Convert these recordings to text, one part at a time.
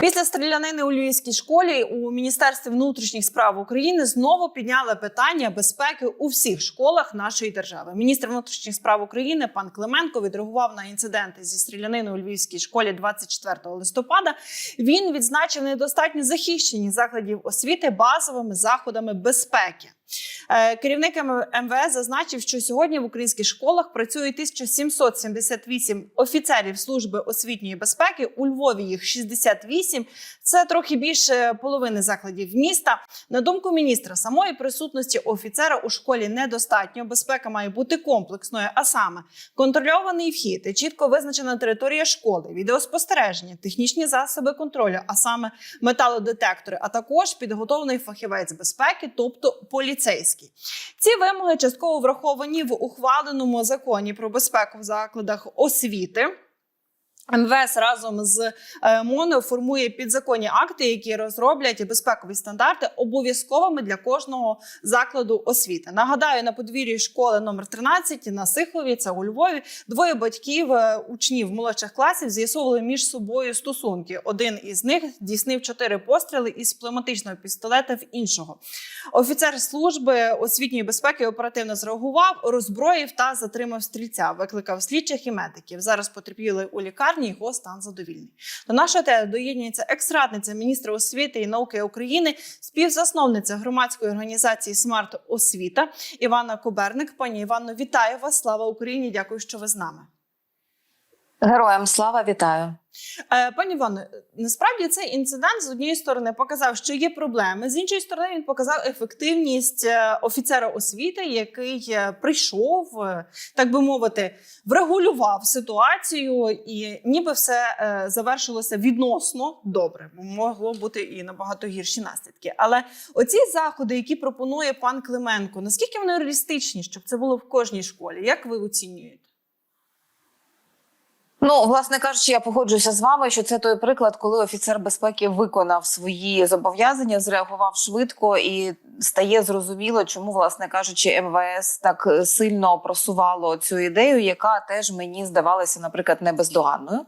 Після стрілянини у Львівській школі у Міністерстві внутрішніх справ України знову підняли питання безпеки у всіх школах нашої держави. Міністр внутрішніх справ України пан Клименко відреагував на інциденти зі стріляниною у Львівській школі 24 листопада. Він відзначив недостатньо захищені закладів освіти базовими заходами безпеки. Е, Керівник МВС зазначив, що сьогодні в українських школах працює 1778 офіцерів служби освітньої безпеки. У Львові їх 68. Це трохи більше половини закладів міста. На думку міністра, самої присутності офіцера у школі недостатньо. Безпека має бути комплексною, а саме контрольований вхід, і чітко визначена територія школи, відеоспостереження, технічні засоби контролю, а саме металодетектори, а також підготовлений фахівець безпеки, тобто поліцейський. Ці вимоги частково враховані в ухваленому законі про безпеку в закладах освіти. МВС разом з е, МОНО формує підзаконні акти, які розроблять безпекові стандарти обов'язковими для кожного закладу освіти. Нагадаю, на подвір'ї школи номер 13 на Сихові, це у Львові, двоє батьків е, учнів молодших класів з'ясовували між собою стосунки. Один із них здійснив чотири постріли із пневматичного пістолета в іншого. Офіцер служби освітньої безпеки оперативно зреагував, роззброїв та затримав стрільця. Викликав слідчих і медиків. Зараз потерпіли у лікарні. Його стан задовільний. До нашого те доєднується екс-радниця міністра освіти і науки України, співзасновниця громадської організації Смарт Освіта Івана Коберник. Пані Івано, вітаю вас! Слава Україні! Дякую, що ви з нами. Героям слава вітаю. Е, Пані Івано, насправді цей інцидент з однієї сторони показав, що є проблеми. З іншої сторони, він показав ефективність е, офіцера освіти, який е, прийшов, так би мовити, врегулював ситуацію, і ніби все завершилося відносно добре. Могло бути і набагато гірші наслідки. Але оці заходи, які пропонує пан Клименко, наскільки вони реалістичні, щоб це було в кожній школі? Як ви оцінюєте? Ну, власне кажучи, я погоджуюся з вами, що це той приклад, коли офіцер безпеки виконав свої зобов'язання, зреагував швидко і стає зрозуміло, чому, власне кажучи, МВС так сильно просувало цю ідею, яка теж мені здавалася, наприклад, не бездоганною.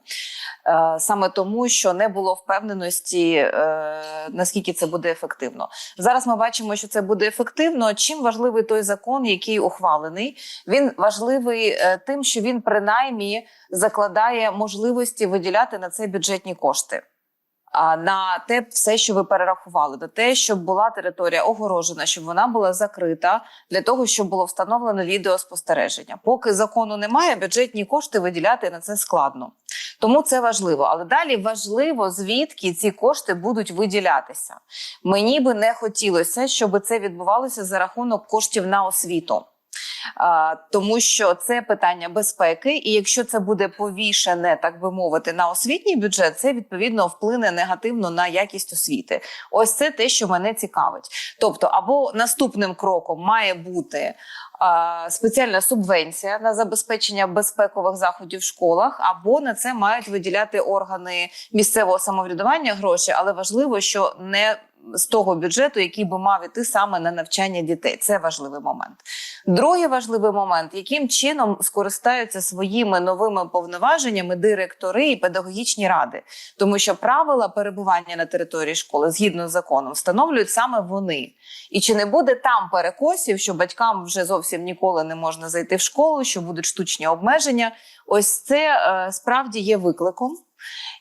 Е, Саме тому, що не було впевненості, е, наскільки це буде ефективно. Зараз ми бачимо, що це буде ефективно. Чим важливий той закон, який ухвалений? Він важливий е, тим, що він принаймні закладає можливості виділяти на це бюджетні кошти. На те все, що ви перерахували, на те, щоб була територія огорожена, щоб вона була закрита, для того, щоб було встановлено відеоспостереження. Поки закону немає, бюджетні кошти виділяти на це складно. Тому це важливо. Але далі важливо, звідки ці кошти будуть виділятися. Мені би не хотілося, щоб це відбувалося за рахунок коштів на освіту. Тому що це питання безпеки, і якщо це буде повішене, так би мовити, на освітній бюджет, це відповідно вплине негативно на якість освіти. Ось це те, що мене цікавить. Тобто, або наступним кроком має бути спеціальна субвенція на забезпечення безпекових заходів в школах, або на це мають виділяти органи місцевого самоврядування гроші, але важливо, що не з того бюджету, який би мав іти саме на навчання дітей, це важливий момент. Другий важливий момент, яким чином скористаються своїми новими повноваженнями директори і педагогічні ради, тому що правила перебування на території школи згідно з законом встановлюють саме вони. І чи не буде там перекосів, що батькам вже зовсім ніколи не можна зайти в школу, що будуть штучні обмеження? Ось це е, справді є викликом.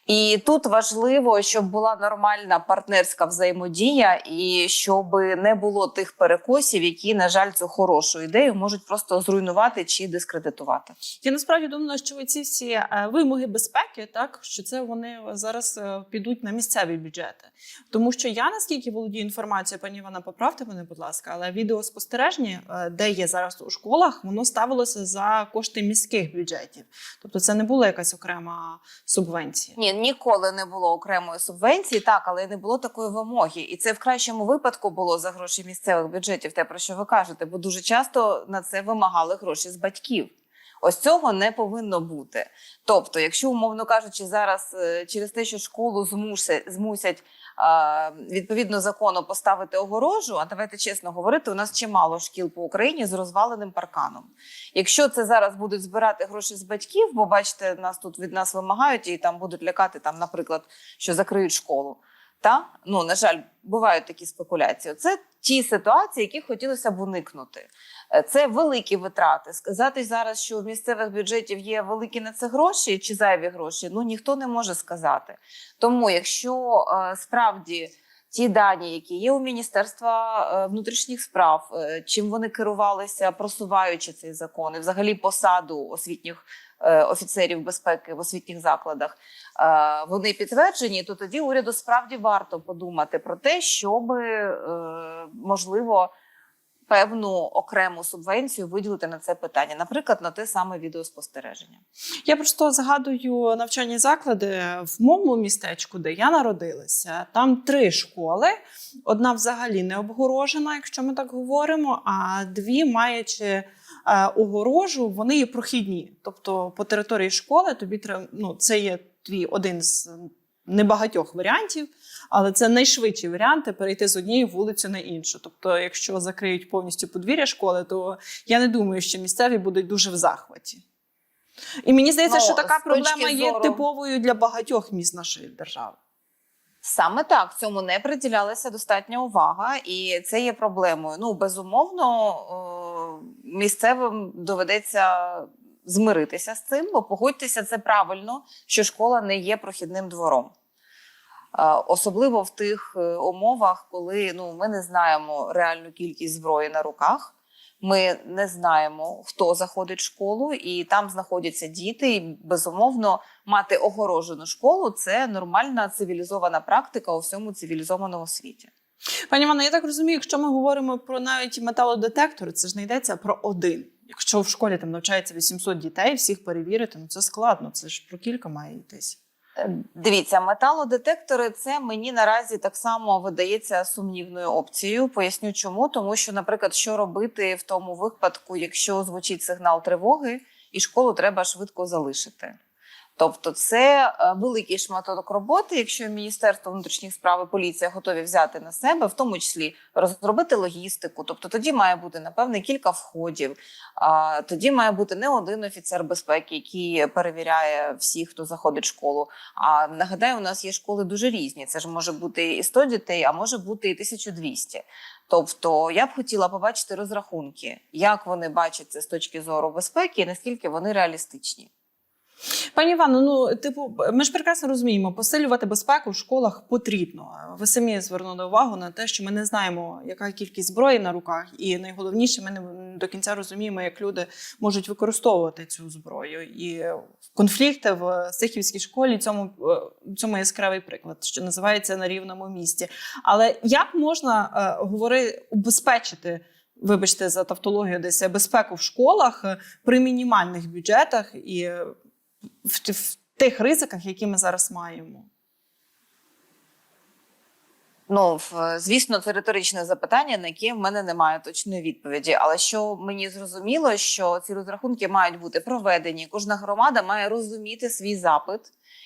І тут важливо, щоб була нормальна партнерська взаємодія, і щоб не було тих перекосів, які, на жаль, цю хорошу ідею можуть просто зруйнувати чи дискредитувати. Я насправді думаю, що ці всі е, вимоги безпеки, так що це вони зараз е, підуть на місцеві бюджети. Тому що я наскільки володію інформацією, пані Івана, поправте мене, будь ласка, але відеоспостереження, е, де є зараз у школах, воно ставилося за кошти міських бюджетів. Тобто це не була якась окрема субвенція. Ні, ніколи не було окремої субвенції, так, але не було такої вимоги. І це в кращому випадку було за гроші місцевих бюджетів, те про що ви кажете, бо дуже часто на це вимагали гроші з батьків. Ось цього не повинно бути. Тобто, якщо, умовно кажучи, зараз е, через те, що школу змусять, змусять відповідно закону поставити огорожу, а давайте чесно говорити, у нас чимало шкіл по Україні з розваленим парканом. Якщо це зараз будуть збирати гроші з батьків, бо бачите, нас тут від нас вимагають і там будуть лякати, там, наприклад, що закриють школу. Та ну на жаль, бувають такі спекуляції. Це ті ситуації, які хотілося б уникнути. Е, Це великі витрати. Сказати зараз, що в місцевих бюджетів є великі на це гроші чи зайві гроші, ну ніхто не може сказати. Тому, якщо е, справді ті дані, які є у Міністерства е, внутрішніх справ, чим вони керувалися, просуваючи цей закон, і взагалі посаду освітніх офіцерів безпеки в освітніх закладах, вони підтверджені, то тоді уряду справді варто подумати про те, щоб можливо певну окрему субвенцію виділити на це питання, наприклад, на те саме відеоспостереження. Я просто згадую навчальні заклади в моєму містечку, де я народилася. Там три школи. Одна взагалі не обгорожена, якщо ми так говоримо. А дві, маючи е, огорожу, вони є прохідні. Тобто по території школи тобі треба, ну, це є твій один з небагатьох варіантів, але це найшвидші варіанти перейти з однієї вулиці на іншу. Тобто, якщо закриють повністю подвір'я школи, то я не думаю, що місцеві будуть дуже в захваті. І мені здається, Ну, що така проблема є зору- типовою для багатьох міст нашої держави. Саме так цьому не приділялася достатня увага, і це є проблемою. Ну безумовно, е, місцевим доведеться змиритися з цим, бо погодьтеся, це правильно, що школа не є прохідним двором. Особливо в тих е, умовах, коли ну ми не знаємо реальну кількість зброї на руках. Ми не знаємо, хто заходить в школу, і там знаходяться діти. І безумовно, мати огорожену школу це нормальна цивілізована практика у всьому цивілізованому світі. Пані Івано, я так розумію, якщо ми говоримо про навіть металодетектори, це ж не йдеться про один. Якщо в школі там навчається 800 дітей, всіх перевірити, ну це складно. Це ж про кілька має йтись. Дивіться, металодетектори це мені наразі так само видається сумнівною опцією. Поясню чому, тому що, наприклад, що робити в тому випадку, якщо звучить сигнал тривоги, і школу треба швидко залишити. Тобто, це е, великий шматок роботи, якщо Міністерство внутрішніх справ і поліція готові взяти на себе, в тому числі розробити логістику. Тобто тоді має бути напевне кілька входів. А тоді має бути не один офіцер безпеки, який перевіряє всіх, хто заходить в школу. А нагадаю, у нас є школи дуже різні. Це ж може бути і 100 дітей, а може бути і 1200. Тобто я б хотіла побачити розрахунки, як вони бачать це з точки зору безпеки, і наскільки вони реалістичні. Пані Івано, ну типу, ми ж прекрасно розуміємо, посилювати безпеку в школах потрібно. Ви самі звернули увагу на те, що ми не знаємо, яка кількість зброї на руках, і найголовніше, ми не до кінця розуміємо, як люди можуть використовувати цю зброю. І конфлікти в Сихівській школі цьому, е, цьому яскравий приклад, що називається на рівному місці. Але як можна е, говорити убезпечити? Вибачте за тавтологію, десь безпеку в школах е, при мінімальних бюджетах і в, в тих ризиках, які ми зараз маємо. Ну, звісно, це риторичне запитання, на яке в мене немає точної відповіді. Але що мені зрозуміло, що ці розрахунки мають бути проведені. Кожна громада має розуміти свій запит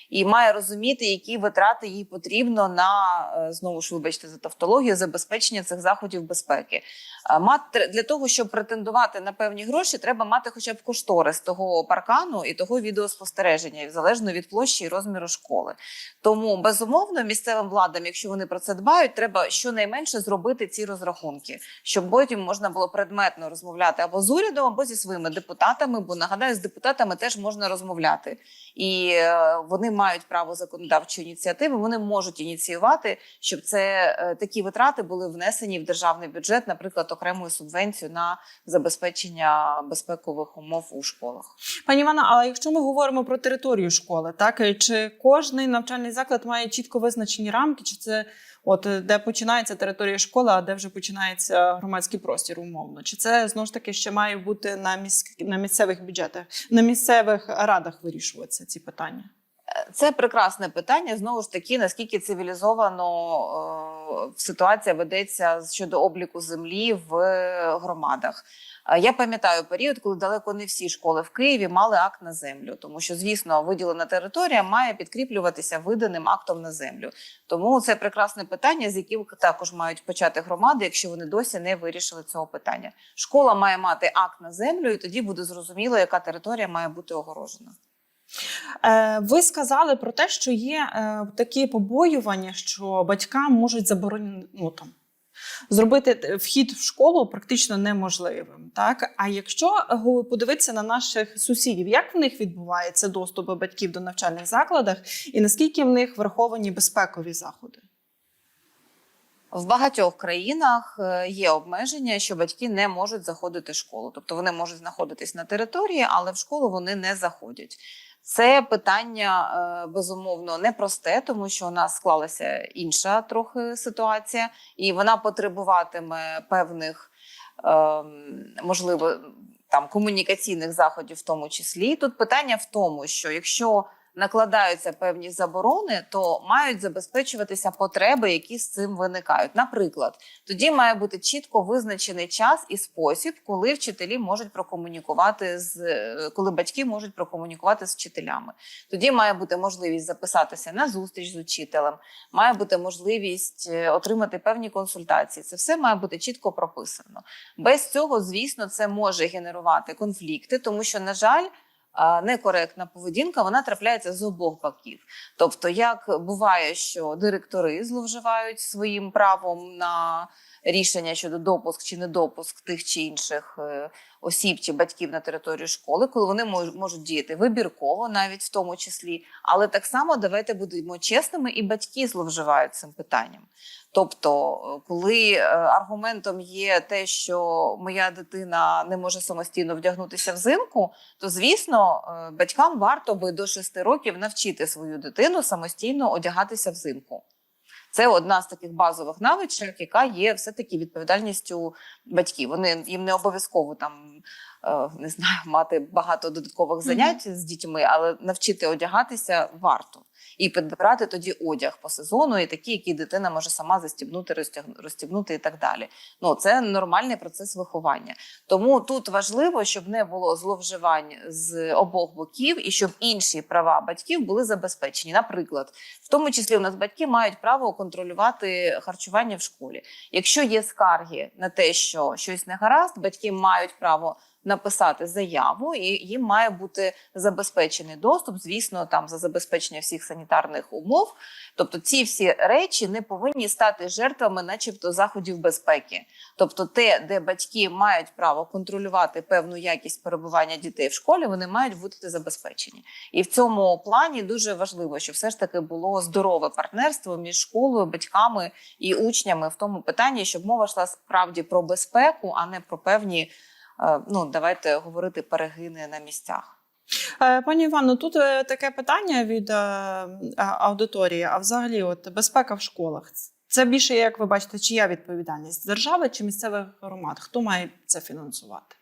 і має розуміти, які витрати їй потрібно на е, знову ж вибачте за тавтологію, забезпечення цих заходів безпеки. Е, Мати для того, щоб претендувати на певні гроші, треба мати хоча б кошторис того паркану і того відеоспостереження, залежно від площі і розміру школи. Тому безумовно місцевим владам, якщо вони про це дбають, треба щонайменше зробити ці розрахунки, щоб потім можна було предметно розмовляти або з урядом, або зі своїми депутатами. Бо нагадаю, з депутатами теж можна розмовляти, і е, вони мають право законодавчої ініціативи. Вони можуть ініціювати, щоб це е, такі витрати були внесені в державний бюджет, наприклад, окремою субвенцією на забезпечення безпекових умов у школах. Пані Івана, але якщо ми говоримо про територію школи, так е, чи кожний навчальний заклад має чітко визначені рамки, чи це от е, де починається територія школи, а де вже починається громадський простір, умовно? Чи це знову ж таки ще має бути на міс... на місцевих бюджетах, на місцевих радах вирішуватися ці питання? Це прекрасне питання. Знову ж таки, наскільки цивілізовано е, ситуація ведеться щодо обліку землі в громадах. Е, Я пам'ятаю період, коли далеко не всі школи в Києві мали акт на землю, тому що, звісно, виділена територія має підкріплюватися виданим актом на землю. Тому це прекрасне питання, з яким також мають почати громади, якщо вони досі не вирішили цього питання. Школа має мати акт на землю, і тоді буде зрозуміло, яка територія має бути огорожена. Е, Ви сказали про те, що є е, такі побоювання, що батькам можуть заборонити ну, там, зробити вхід в школу практично неможливим. Так? А якщо подивитися на наших сусідів, як в них відбувається доступ батьків до навчальних закладах, і наскільки в них враховані безпекові заходи? В багатьох країнах е, є обмеження, що батьки не можуть заходити в школу. Тобто вони можуть знаходитись на території, але в школу вони не заходять. Це питання е, безумовно непросте, тому що у нас склалася інша трохи ситуація, і вона потребуватиме певних ем, можливо там комунікаційних заходів, в тому числі. Тут питання в тому, що якщо накладаються певні заборони, то мають забезпечуватися потреби, які з цим виникають. Наприклад, тоді має бути чітко визначений час і спосіб, коли вчителі можуть прокомунікувати з коли батьки можуть прокомунікувати з вчителями. Тоді має бути можливість записатися на зустріч з учителем, має бути можливість е, отримати певні консультації. Це все має бути чітко прописано. Без цього, звісно, це може генерувати конфлікти, тому що, на жаль. Некоректна поведінка вона трапляється з обох боків. Тобто, як буває, що директори зловживають своїм правом на рішення щодо допуск чи недопуск тих чи інших е, осіб чи батьків на територію школи, коли вони мож- можуть діяти вибірково, навіть в тому числі. Але так само давайте будемо чесними, і батьки зловживають цим питанням. Тобто, е, коли е, аргументом є те, що моя дитина не може самостійно вдягнутися взимку, то звісно, батькам варто би до 6 років навчити свою дитину самостійно одягатися взимку. Це одна з таких базових навичок, яка є все-таки відповідальністю батьків. Вони їм не обов'язково там не знаю, мати багато додаткових занять з дітьми, але навчити одягатися варто. І підбирати тоді одяг по сезону, і такі, які дитина може сама застібнути, розстібнути і так далі. Ну це нормальний процес виховання. Тому тут важливо, щоб не було зловживань з обох боків і щоб інші права батьків були забезпечені. Наприклад, в тому числі у нас батьки мають право контролювати харчування в школі. Якщо є скарги на те, що щось не гаразд, батьки мають право написати заяву, і їм має бути забезпечений доступ, звісно, там за забезпечення всіх санітарних умов. Тобто, ці всі речі не повинні стати жертвами, начебто, заходів безпеки. Тобто, те, де батьки мають право контролювати певну якість перебування дітей в школі, вони мають бути забезпечені. І в цьому плані дуже важливо, щоб все ж таки було здорове партнерство між школою, батьками і учнями в тому питанні, щоб мова йшла справді про безпеку, а не про певні, ну давайте говорити, перегини на місцях. Е, Пані Івано, тут е, таке питання від е, аудиторії. А взагалі, от безпека в школах. Це більше, як ви бачите, чия відповідальність держави чи місцевих громад? Хто має це фінансувати?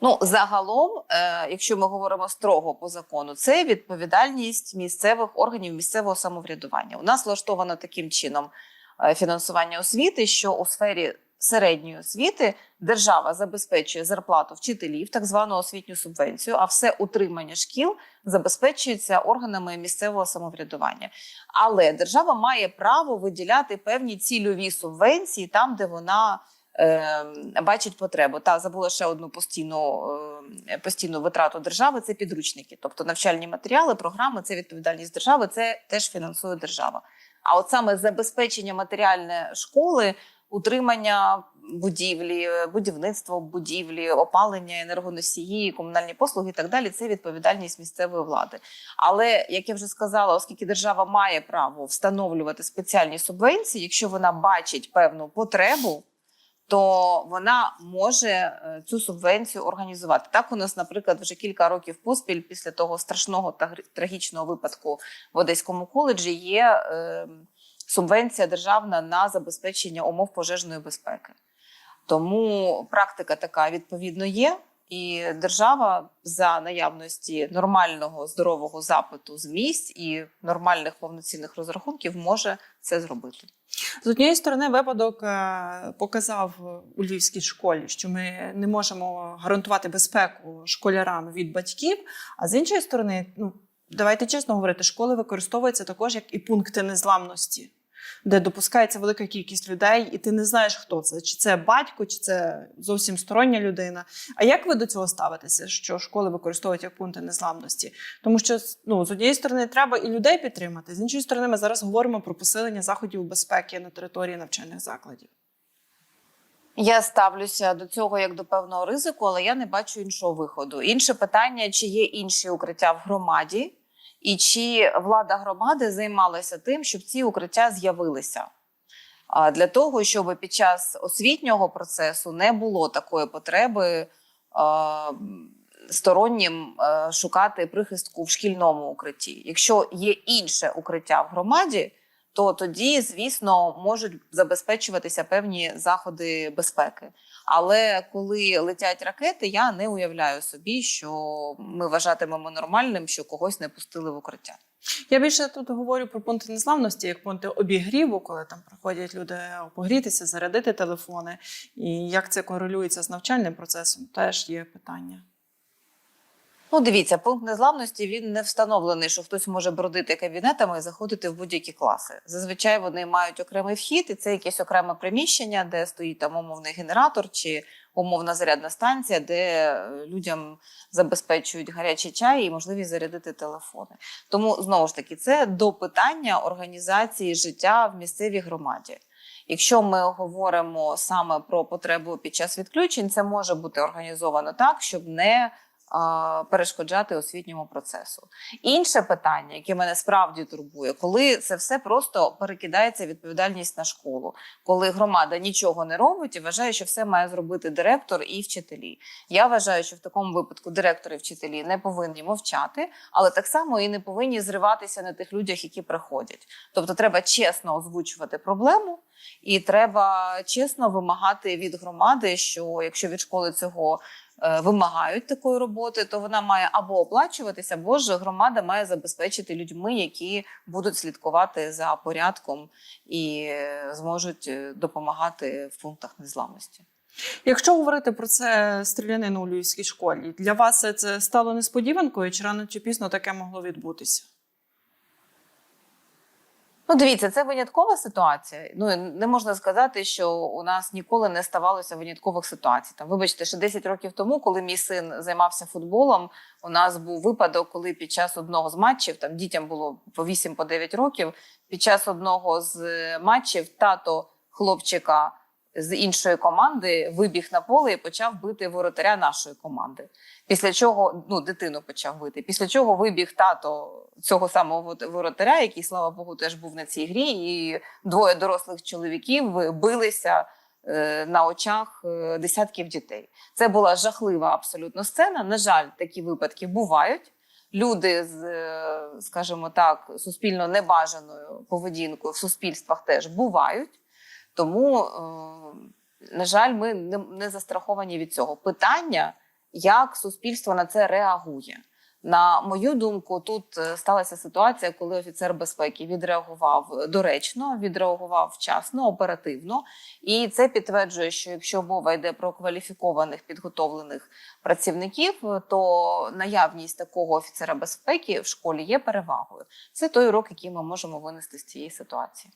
Ну, загалом, е, якщо ми говоримо строго по закону, це відповідальність місцевих органів місцевого самоврядування. У нас влаштовано таким чином е, фінансування освіти, що у сфері середньої освіти держава забезпечує зарплату вчителів, так звану освітню субвенцію, а все утримання шкіл забезпечується органами місцевого самоврядування. Але держава має право виділяти певні цільові субвенції там, де вона е, бачить потребу. Та забула ще одну постійну, е, постійну витрату держави це підручники. Тобто навчальні матеріали, програми це відповідальність держави, це теж фінансує держава. А от саме забезпечення матеріальне школи, утримання будівлі, будівництво будівлі, опалення, енергоносії, комунальні послуги і так далі це відповідальність місцевої влади. Але як я вже сказала, оскільки держава має право встановлювати спеціальні субвенції, якщо вона бачить певну потребу, то вона може е, цю субвенцію організувати. Так у нас, наприклад, вже кілька років поспіль після того страшного та трагічного випадку в Одеському коледжі є е, субвенція державна на забезпечення умов пожежної безпеки. Тому практика така відповідно є. і держава за наявності нормального здорового запиту з місць і нормальних повноцінних розрахунків може це зробити. З однієї сторони, випадок е, показав у львівській школі, що ми не можемо гарантувати безпеку школярам від батьків. А з іншої сторони, ну давайте чесно говорити, школи використовуються також як і пункти незламності, де допускається велика кількість людей, і ти не знаєш, хто це, чи це батько, чи це зовсім стороння людина. А як ви до цього ставитеся, що школи використовують як пункти незламності? Тому що ну, з однієї сторони треба і людей підтримати, з іншої сторони, ми зараз говоримо про посилення заходів безпеки на території навчальних закладів. Я ставлюся до цього як до певного ризику, але я не бачу іншого виходу. Інше питання: чи є інші укриття в громаді, і чи влада громади займалася тим, щоб ці укриття з'явилися. Для того, щоб під час освітнього процесу не було такої потреби стороннім шукати прихистку в шкільному укритті. Якщо є інше укриття в громаді, то тоді, звісно, можуть забезпечуватися певні заходи безпеки. Але коли летять ракети, я не уявляю собі, що ми вважатимемо нормальним, що когось не пустили в укриття. Я більше тут говорю про пункти незламності, як пункти обігріву, коли там приходять люди погрітися, зарядити телефони. І як це корелюється з навчальним процесом, теж є питання. Ну, дивіться, пункт незламності він не встановлений, що хтось може бродити кабінетами і заходити в будь-які класи. Зазвичай вони мають окремий вхід, і це якесь окреме приміщення, де стоїть там умовний генератор чи умовна зарядна станція, де е, людям забезпечують гарячий чай і можливість зарядити телефони. Тому знову ж таки, це до питання організації життя в місцевій громаді. Якщо ми говоримо саме про потребу під час відключень, це може бути організовано так, щоб не перешкоджати освітньому процесу. Інше питання, яке мене справді турбує, коли це все просто перекидається відповідальність на школу, коли громада нічого не робить і вважає, що все має зробити директор і вчителі. Я вважаю, що в такому випадку директори і вчителі не повинні мовчати, але так само і не повинні зриватися на тих людях, які приходять. Тобто, треба чесно озвучувати проблему. І треба чесно вимагати від громади, що якщо від школи цього вимагають такої роботи, то вона має або оплачуватися, або ж громада має забезпечити людьми, які будуть слідкувати за порядком і е, зможуть е, допомагати в пунктах незламності. Якщо говорити про це стрілянину у Львівській школі, для вас це стало несподіванкою, чи рано чи пізно таке могло відбутися? Ну, дивіться, це виняткова ситуація. Ну не можна сказати, що у нас ніколи не ставалося виняткових ситуацій. Там, вибачте, ще 10 років тому, коли мій син займався футболом, у нас був випадок, коли під час одного з матчів там дітям було по 8 по 9 років. Під час одного з е, матчів тато хлопчика з іншої команди вибіг на поле і почав бити воротаря нашої команди. Після чого ну дитину почав бити. Після чого вибіг тато цього самого воротаря, який, слава Богу, теж був на цій грі, і двоє дорослих чоловіків билися е, на очах е, десятків дітей. Це була жахлива абсолютно сцена. На жаль, такі випадки бувають. Люди з, е, скажімо так, суспільно небажаною поведінкою в суспільствах теж бувають. Тому, е, на жаль, ми не, застраховані від цього. Питання, як суспільство на це реагує. На мою думку, тут е, сталася ситуація, коли офіцер безпеки відреагував доречно, відреагував вчасно, оперативно, і це підтверджує, що якщо мова йде про кваліфікованих підготовлених працівників, то наявність такого офіцера безпеки в школі є перевагою. Це той урок, який ми можемо винести з цієї ситуації.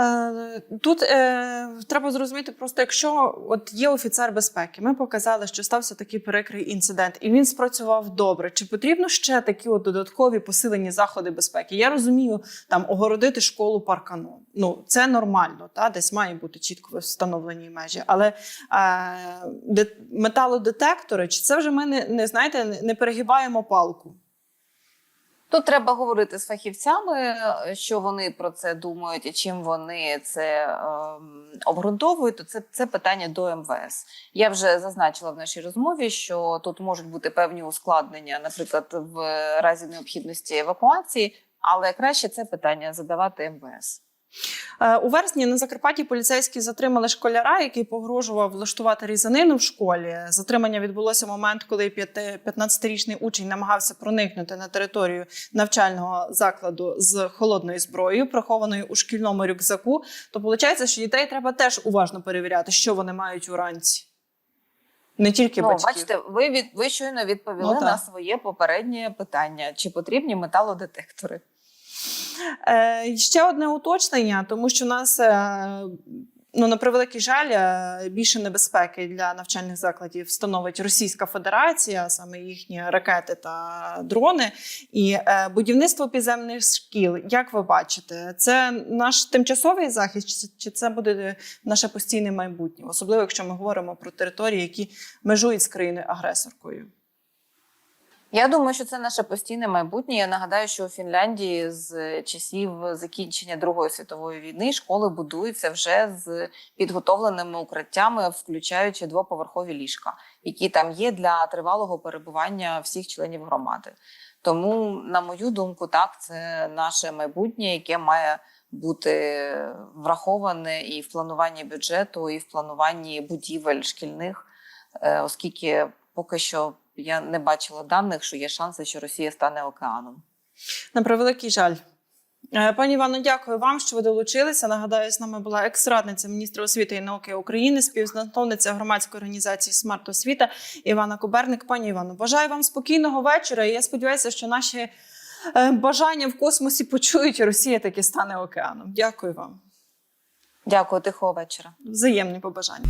Е, Тут е, треба зрозуміти, просто якщо от є офіцер безпеки, ми показали, що стався такий прикрий інцидент, і він спрацював добре. Чи потрібно ще такі от додаткові посилені заходи безпеки? Я розумію, там огородити школу парканом. Ну це нормально, та десь має бути чітко встановлені межі. Але е, де, металодетектори, чи це вже ми не, не знаєте, не перегибаємо палку? Тут треба говорити з фахівцями, е, що вони про це думають і чим вони це е, обґрунтовують. То це, це питання до МВС. Я вже зазначила в нашій розмові, що тут можуть бути певні ускладнення, наприклад, в разі необхідності евакуації, але краще це питання задавати МВС. Е, У вересні на Закарпатті поліцейські затримали школяра, який погрожував влаштувати різанину в школі. Затримання відбулося в момент, коли 15-річний учень намагався проникнути на територію навчального закладу з холодною зброєю, прихованою у шкільному рюкзаку. То виходить, що дітей треба теж уважно перевіряти, що вони мають уранці. Не тільки Ну, батьків. бачите, ви від ви щойно відповіли Ну, на своє попереднє питання: чи потрібні металодетектори? Е, ще одне уточнення, тому що у нас. Е, Ну, на превеликий жаль, е, більше небезпеки для навчальних закладів становить Російська Федерація, саме їхні ракети та дрони. І е, будівництво підземних шкіл, як ви бачите, це наш тимчасовий захист, чи- це буде наше постійне майбутнє, особливо якщо ми говоримо про території, які межують з країною агресоркою. Я думаю, що це наше постійне майбутнє. Я нагадаю, що у Фінляндії з часів закінчення Другої світової війни школи будуються вже з підготовленими укриттями, включаючи двоповерхові ліжка, які там є для тривалого перебування всіх членів громади. Тому, на мою думку, так це наше майбутнє, яке має бути враховане і в плануванні бюджету, і в плануванні будівель шкільних, е, оскільки поки що я не бачила даних, що є шанси, що Росія стане океаном. На превеликий жаль. Е, Пані Івано, дякую вам, що ви долучилися. Нагадаю, з нами була екс-радниця міністра освіти і науки України, співзасновниця громадської організації Смарт Освіта Івана Куберник. Пані Івано, бажаю вам спокійного вечора. І я сподіваюся, що наші е, бажання в космосі почують, і Росія таки стане океаном. Дякую вам. Дякую, тихого вечора. Взаємні побажання.